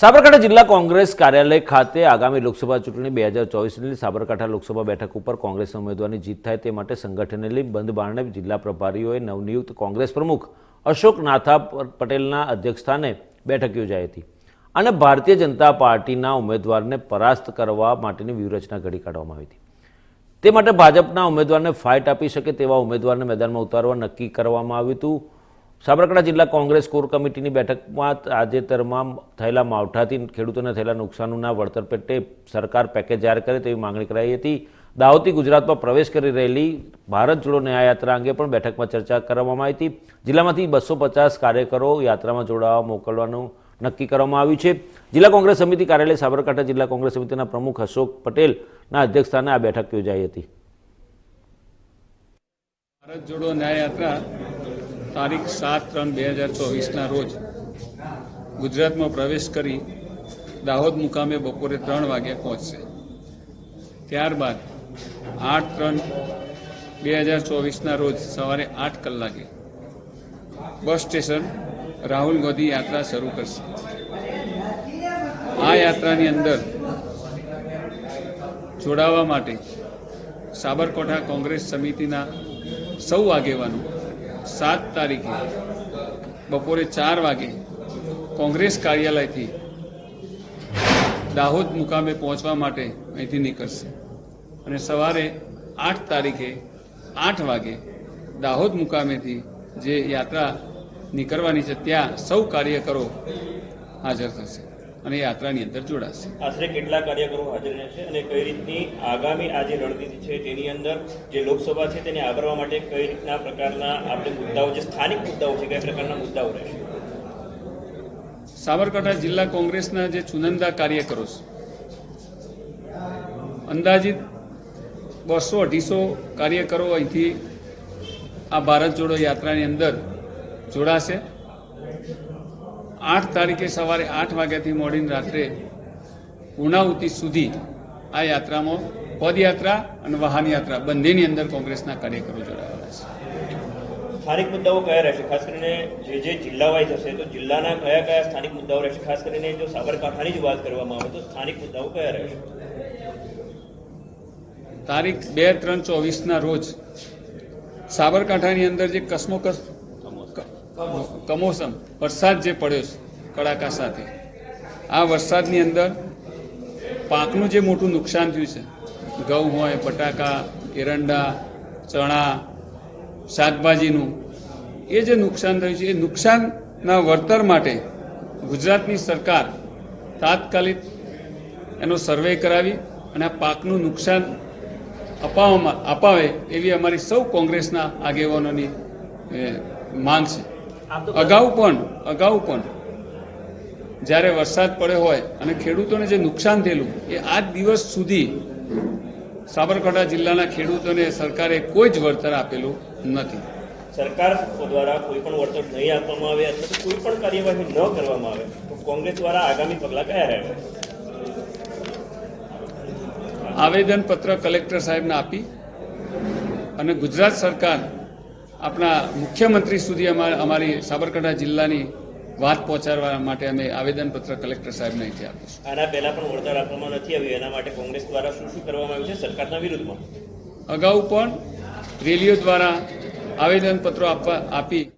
સાબરકાંઠા જિલ્લા કોંગ્રેસ કાર્યાલય ખાતે આગામી લોકસભા ચૂંટણી બે હજાર ચોવીસની સાબરકાંઠા લોકસભા બેઠક ઉપર કોંગ્રેસ ઉમેદવારની જીત થાય તે માટે સંગઠનને બંધ બારણે જિલ્લા પ્રભારીઓએ નવનિયુક્ત કોંગ્રેસ પ્રમુખ અશોક નાથા પટેલના અધ્યક્ષસ્થાને બેઠક યોજાઈ હતી અને ભારતીય જનતા પાર્ટીના ઉમેદવારને પરાસ્ત કરવા માટેની વ્યૂહરચના ઘડી કાઢવામાં આવી હતી. તે માટે ભાજપના ઉમેદવારને ફાઇટ આપી શકે તેવા ઉમેદવારને મેદાનમાં ઉતારવા નક્કી કરવામાં આવ્યું હતું. સાબરકાંઠા જિલ્લા કોંગ્રેસ કોર કમિટીની બેઠકમાં તાજેતરમાં થયેલા માવઠાથી ખેડૂતોને થયેલા નુકસાનના વળતર પેટે સરકાર પેકેજ જાહેર કરે તેવી માંગણી કરાઈ હતી. દાહોદથી ગુજરાતમાં પ્રવેશ કરી રહેલી ભારત જોડો ન્યાયયાત્રા અંગે પણ બેઠકમાં ચર્ચા કરવામાં આવી હતી. જિલ્લામાંથી બસો પચાસ કાર્યકરો યાત્રામાં જોડાવા મોકલવાનું નક્કી કરવામાં આવ્યું છે. જિલ્લા કોંગ્રેસ સમિતિ કાર્યાલય સાબરકાંઠા જિલ્લા કોંગ્રેસ સમિતિના પ્રમુખ અશોક પટેલના અધ્યક્ષસ્થાને આ બેઠક યોજાઈ હતી. ભારત જોડો ન્યાય યાત્રા તારીખ સાત ત્રણ બે હજાર ચોવીસના રોજ ગુજરાતમાં પ્રવેશ કરી દાહોદ મુકામે બપોરે ત્રણ વાગ્યા પહોંચશે. ત્યારબાદ આઠ ત્રણ બે હજાર ચોવીસના રોજ સવારે આઠ કલાકે બસ સ્ટેશન રાહુલ ગાંધી યાત્રા શરૂ કરશે. આ યાત્રાની અંદર જોડાવા માટે સાબરકોઠા કોંગ્રેસ સમિતિના સૌ આગેવાનો સાત તારીખે બપોરે ચાર વાગે કોંગ્રેસ કાર્યાલયથી દાહોદ મુકામે પહોંચવા માટે અહીંથી નીકળશે. અને સવારે આઠ તારીખે આઠ વાગે દાહોદ મુકામેથી જે યાત્રા નીકળવાની છે, ત્યાં સૌ કાર્યકરો હાજર થશે. અને યાત્રાની અંદર જોડાશે. આશરે કેટલા કાર્યકરો હાજર રહેશે અને કઈ રીતની આગામી આ જે રણનીતિ છે તેની અંદર જે લોકસભા છે તેને આવરવા માટે કઈ રીતના પ્રકારના આપણે મુદ્દાઓ જે સ્થાનિક મુદ્દાઓ છે કયા પ્રકારના મુદ્દાઓ રહેશે? સાબરકાંઠા જિલ્લા કોંગ્રેસના જે ચુનંદા કાર્યકરો છે અંદાજિત બસો અઢીસો કાર્યકરો અહીંથી આ ભારત જોડો યાત્રાની અંદર જોડાશે. આઠ તારીખે સવારે આઠ વાગ્યાથી મોડીને રાત્રે પૂર્ણાહુતિ સુધી આ યાત્રામાં પદયાત્રા અને વાહન યાત્રા બંનેની અંદર કોંગ્રેસના કાર્યકરો જોડાયેલા છે. સ્થાનિક મુદ્દાઓ કયા રહેશે? ખાસ કરીને જે જે જિલ્લા વાઇઝ હશે તો જિલ્લાના કયા કયા સ્થાનિક મુદ્દાઓ રહેશે? ખાસ કરીને જો સાબરકાંઠાની જ વાત કરવામાં આવે તો સ્થાનિક મુદ્દાઓ કયા રહેશે? તારીખ બે ત્રણ ચોવીસના રોજ સાબરકાંઠાની અંદર જે કસમોકસ કમોસમ વરસાદ જે પડ્યો છે, કડાકા સાથે. આ વરસાદની અંદર પાકનું જે મોટું નુકસાન થયું છે, ઘઉં હોય, બટાકા, એરંડા, ચણા, શાકભાજીનું, એ જે નુકસાન થયું છે, એ નુકસાનના વળતર માટે ગુજરાતની સરકાર તાત્કાલિક એનો સર્વે કરાવી અને આ પાકનું નુકસાન અપાવવામાં અપાવે એવી અમારી સૌ કોંગ્રેસના આગેવાનોની માંગ છે. અગાઉ પણ અગાઉ પણ. જ્યારે વરસાદ પડ્યો હોય અને ખેડૂતોને જે નુકસાન થયેલું એ આજ દિવસ સુધી સાબરકાંઠા જિલ્લાના ખેડૂતોને સરકારે કોઈ જ વળતર આપેલું નથી. સરકાર દ્વારા કોઈ પણ વળતર નહીં આપવામાં આવે અથવા કોઈ પણ કાર્યવાહી ન કરવામાં આવે તો કોંગ્રેસ દ્વારા આગામી પગલાં કયા રહેશે? આવેદનપત્ર કલેક્ટર સાહેબને આપી અને ગુજરાત સરકાર આપણા મુખ્યમંત્રી સુધી અમા- અમારી સાબરકાંઠા જિલ્લાની વાત પહોંચાડવા માટે અમે આવેદનપત્ર કલેક્ટર સાહેબને અહીંથી આપીશું. આના પહેલા પણ વળતર આપવામાં નથી આવ્યું. એના માટે કોંગ્રેસ દ્વારા શું શું કરવામાં આવ્યું છે? સરકારના વિરુદ્ધમાં. અગાઉ પણ રેલીઓ દ્વારા આવેદનપત્રો આપવા આપી